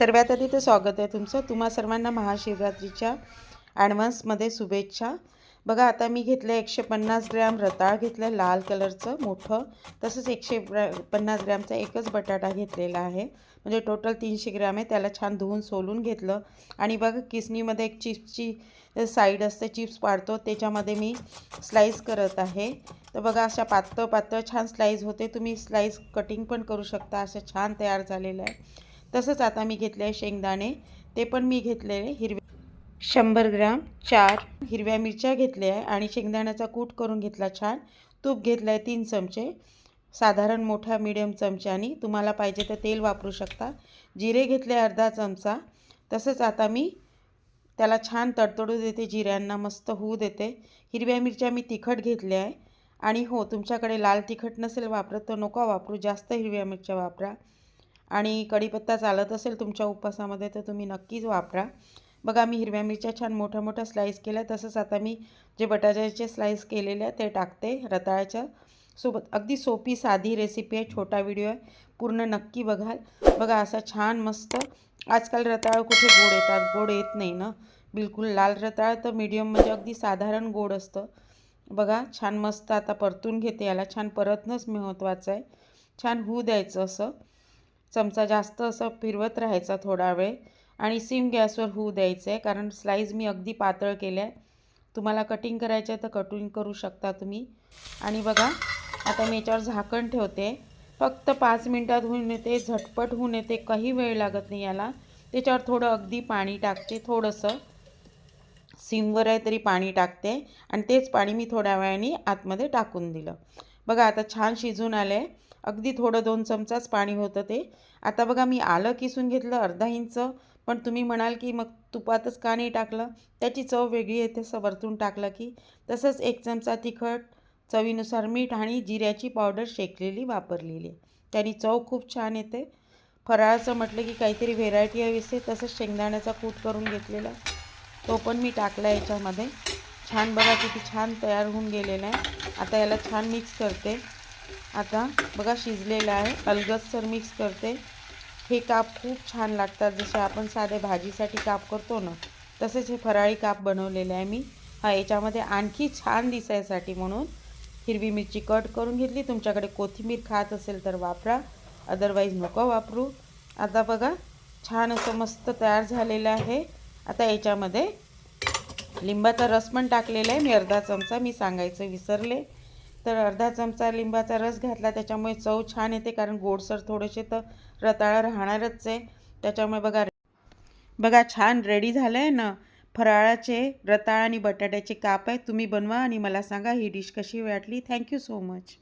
सर्वात आधी तर स्वागत आहे तुमचं. तुम्हा सर्वांना महाशिवरात्रीच्या ॲडव्हान्समध्ये शुभेच्छा. बघा आता मी घेतलं एकशे पन्नास ग्रॅम रताळ घेतलं लाल कलरचं मोठं. तसंच एकशे पन्नास ग्रॅमचा एकच बटाटा घेतलेला आहे. म्हणजे टोटल तीनशे ग्रॅम आहे. त्याला छान धुवून सोलून घेतलं. आणि बघा किसनीमध्ये एक चिप्सची साईड असते चिप्स पाडतो. त्याच्यामध्ये मी स्लाईस करत आहे. तर बघा अशा पातळ पातळ छान स्लाईस होते. तुम्ही स्लाईस कटिंग पण करू शकता. असं छान तयार झालेलं आहे. तसंच आता मी घेतले आहे शेंगदाणे. ते पण मी घेतलेले हिरवे शंभर ग्राम चार. हिरव्या मिरच्या घेतल्या आहे आणि शेंगदाण्याचा कूट करून घेतला छान. तूप घेतलं आहे तीन चमचे. साधारण मोठ्या मिडियम चमच्यानी. तुम्हाला पाहिजे तर तेल वापरू शकता. जिरे घेतले अर्धा चमचा. तसंच आता मी त्याला छान तडतडू देते. जिऱ्यांना मस्त होऊ देते. हिरव्या मिरच्या मी तिखट घेतल्या आहे. आणि हो तुमच्याकडे लाल तिखट नसेल वापरत तर नको वापरू. जास्त हिरव्या मिरच्या वापरा. आणि कढीपत्ता चालत असेल तुमच्या उपवासामध्ये तर तुम्ही नक्कीच वापरा. बघा मी हिरव्या मिरच्या छान मोठ्या मोठ्या स्लाईस केल्या. तसंच आता मी जे बटाट्याचे स्लाईस केलेले आहे ते टाकते रताळ्याच्या सोबत. अगदी सोपी साधी रेसिपी आहे छोटा व्हिडिओ आहे. पूर्ण नक्की बघाल. बघा असा छान मस्त. आजकाल रताळ कुठे गोड येतात? गोड येत नाही ना? बिलकुल लाल रताळ तर मीडियम म्हणजे अगदी साधारण गोड असतं. बघा छान मस्त आता परतून घेते याला. छान परतणंच महत्त्वाचं आहे. छान होऊ द्यायचं असं. चमचा जास्त असं फिरवत राहायचा थोडा वेळ. आणि सिम गॅसवर होऊ द्यायचं आहे कारण स्लाईज मी अगदी पातळ केल्या. आहे तुम्हाला कटिंग करायचं आहे तर कटिंग करू शकता तुम्ही. आणि बघा आता मी याच्यावर झाकण ठेवते. फक्त पाच मिनटात होऊन येते झटपट होऊन येते काही वेळ लागत नाही याला. त्याच्यावर थोडं अगदी पाणी टाकते थोडंसं. सिमवर आहे तरी पाणी टाकते. आणि तेच पाणी मी थोड्या वेळाने आतमध्ये टाकून दिलं. बघा आता छान शिजून आलं आहे अगदी थोडं दोन चमचाच पाणी होतं ते. आता बघा मी आलं किसून घेतलं अर्धा इंच पण तुम्ही म्हणाल की मग तुपातच का नाही टाकलं? त्याची चव वेगळी येते असं वरतून टाकलं की. तसंच एक चमचा तिखट चवीनुसार मीठ आणि जिऱ्याची पावडर शेकलेली वापरलेली. त्यानी चव खूप छान येते. फराळाचं म्हटलं की काहीतरी व्हेरायटी हवी असते तसंच शेंगदाण्याचा कूट करून घेतलेला. तो पण मी टाकला याच्यामध्ये. छान बघा किती छान तयार होऊन गेलेलं आहे. आता याला छान मिक्स करते. आता बघा शिजलेलं आहे. अलगदसर मिक्स करते. हे काप खूप छान लागतात. जसे आपण साधे भाजीसाठी काप करतो ना तसेच हे फराळी काप बनवलेले आहे मी. हा याच्यामध्ये आणखी छान दिसायसाठी म्हणून हिरवी मिरची कट करून घेतली. तुमच्याकडे कोथिंबीर खात असेल तर वापरा. अदरवाईज नको वापरू. आता बघा छान असं मस्त तयार झालेलं आहे. आता याच्यामध्ये लिंबाचा रस पण टाकलेला आहे. मी अर्धा चमचा मी सांगायचं विसरले. तर अर्धा चमचा लिंबाचा रस घातला. त्याच्यामुळे चव छान येते कारण गोडसर थोडेसे तर रताळा राहणारच आहे. त्याच्यामुळे बघा बघा छान रेडी झालं आहे ना. फराळाचे रताळ आणि बटाट्याचे काप आहे तुम्ही बनवा आणि मला सांगा ही डिश कशी वाटली. Thank you so much